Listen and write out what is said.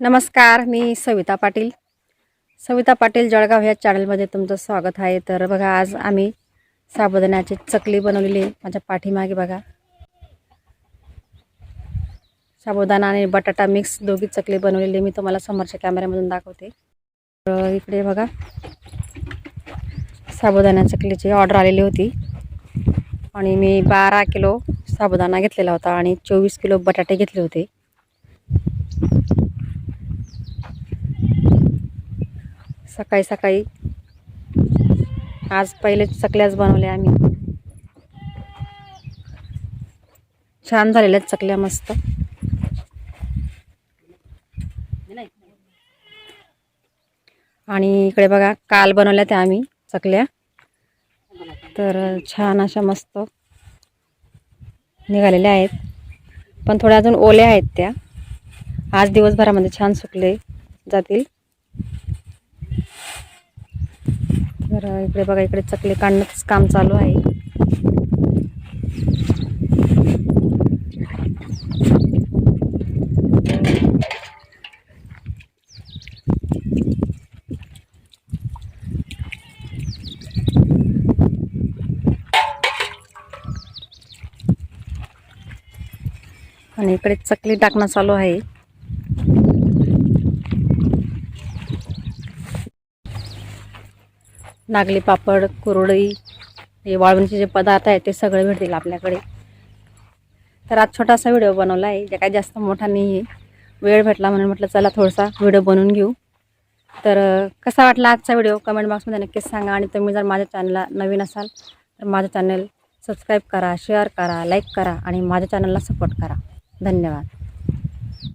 नमस्कार मी सविता पाटील. सविता पाटील जळगाव ह्या चॅनलमध्ये तुमचं स्वागत आहे. तर बघा आज आम्ही साबुदाण्याची चकली बनवलेली माझ्या पाठीमागे बघा. साबुदाणा आणि बटाटा मिक्स दोघी चकली बनवलेली मी तुम्हाला समोरच्या कॅमेऱ्यामधून दाखवते. तर इकडे बघा. साबुदाणा चकलीची ऑर्डर आलेली होती. आणि मी बारा किलो साबुदाणा घेतलेला होता आणि चोवीस किलो बटाटे घेतले होते. सकाळी सकाळी. आज पहिले चकल्याच बनवल्या आम्ही. छान झालेल्या आहेत चकल्या मस्त. आणि इकडे बघा काल बनवल्या त्या आम्ही चकल्या. तर छान अशा मस्त निघालेल्या आहेत. पण थोड्या अजून ओल्या आहेत त्या. आज दिवसभरामध्ये छान सुकले जातील. तर इकडे बघा इकडे चकली काढण्याचं काम चालू आहे. आणि इकडे चकली टाकणं चालू आहे. नागली पापड कुरडई हे वाळवणीचे जे पदार्थ आहेत ते सगळे भेटतील आपल्याकडे. तर आज छोटासा व्हिडिओ बनवला आहे जे काही जास्त मोठा नाही आहे वेळ भेटला म्हणून म्हटलं चला थोडासा व्हिडिओ बनवून घेऊ. तर कसा वाटला आजचा व्हिडिओ? कमेंट बॉक्समध्ये नक्कीच सांगा. आणि तुम्ही जर माझ्या चॅनलला नवीन असाल तर माझं चॅनल सबस्क्राईब करा शेअर करा लाईक करा आणि माझ्या चॅनलला सपोर्ट करा. धन्यवाद.